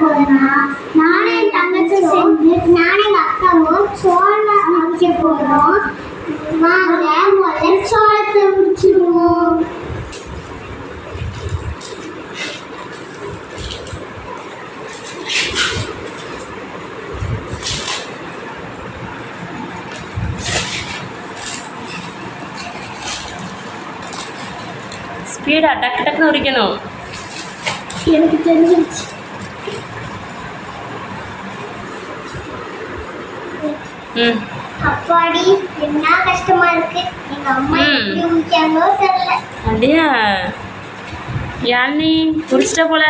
போறேன்னா நானும் என் தங்கச்சி சேர்ந்து நானும் எங்க அக்காவும் சோளம் வைக்க போறோம். வாங்க முதல்ல சோளத்தை முடிச்சிடுவோம். ஸ்பீடாக டக்கு டக்குன்னு உரிக்கணும். எனக்கு தெரிஞ்சிருச்சு. அப்பாடி என்ன கஷ்டமா இருக்கு? எங்க அம்மா முடிச்சாங்களோ தெரியல. அப்படியா? யாழ்னி உரிச்சிட்ட போல?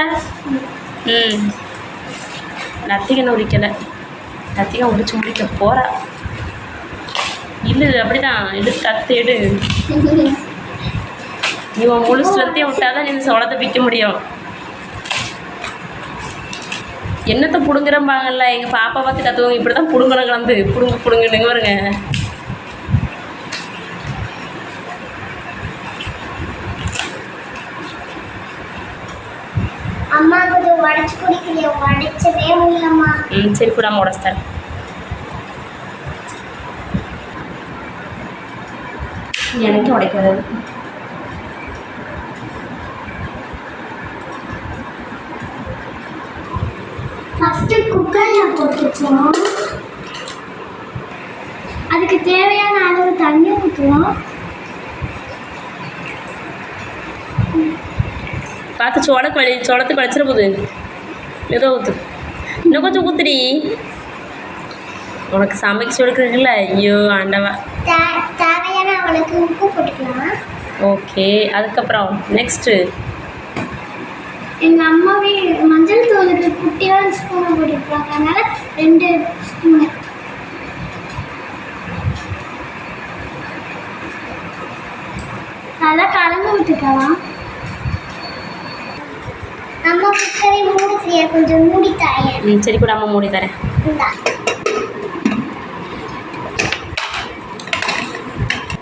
ம். நத்திகனை உரிக்கலை. நத்திகை உரிச்சு முடிக்க போகிறா இல்லை அப்படிதான். இது எடு. இவன் முழுசுலத்தையும் விட்டாதான் நீ சோளத்தை பிக்க முடியும். என்னத்தை பிடுங்குறம்பாங்கல்ல? எங்கள் பாப்பா பார்த்து கற்றுவாங்க இப்படி தான் பிடுங்கணும் கலந்து பிடுங்கு பிடுங்குன்னு. வருங்க அம்மா கொஞ்சம் உடச்சு குடிக்கலையே உடச்சவே முடியலம்மா. ம் சரி கூட உடச்சித்தரேன். எனக்கு உடைக்க ஃபர்ஸ்ட் குக்கர்ல போட்டுச்சோம் அதுக்கு தேவையான அளவு தண்ணி ஊற்றுவோம். பார்த்து சோளக்கு வலி சோளத்துக்கு வலிச்சிட போகுது ஏதோ ஊற்று இன்னும் கொஞ்சம் ஊத்துடி. உனக்கு சமைச்சு கொடுக்குறீங்கள ஐயோ ஆண்டவா. தேவையான அவளுக்கு உப்பு போட்டுக்கலாம். ஓகே அதுக்கப்புறம் நெக்ஸ்ட்டு எங்க அம்மாவே மஞ்சள் தூளுக்கு குட்டியான ஸ்பூனை போட்டுருப்பாங்க அதனால ரெண்டு ஸ்பூனு நல்லா கலந்து விட்டுக்கலாம். அம்மா குக்கரை மூடிச்சிய? கொஞ்சம் மூடி தாய ம் சரி கூட அம்மா மூடி தரேன்.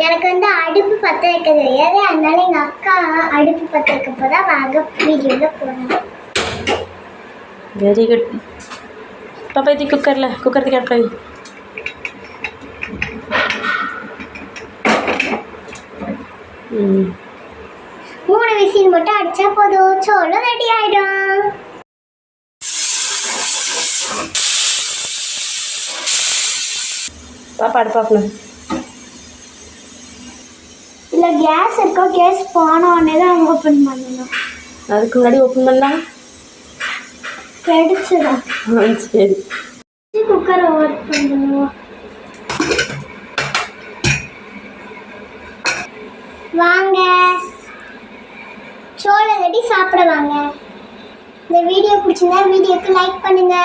எனக்கு வந்து அடுப்பு பற்ற வைக்க தெரியாது அதனால எங்க அக்கா அடுப்பு பற்ற வைக்க போதா வாங்க வீடியோவில் போடணும் வெரி குட் பாப்பா இது குக்கரில் குக்கர் தூக்கி அடுப்பில் வை. ம். மூணு விசில் மட்டும் அடிச்சா போதும். சோளம் ரெடி ஆயிடும். பாப்பா அடுப்பாக்கணும் இல்லை கேஸ் இருக்கோ? கேஸ் போன உடனே தான் ஓப்பன் பண்ணணும். அதுக்கு முன்னாடி ஓப்பன் பண்ணலாம் கடிச்சிடும் சரி. குக்கரை ஓப்பன் பண்ணுவோம். வாங்க. சோளம் கட்டி சாப்பிட வாங்க. இந்த வீடியோ பிடிச்சிருந்தா வீடியோக்கு லைக் பண்ணுங்க.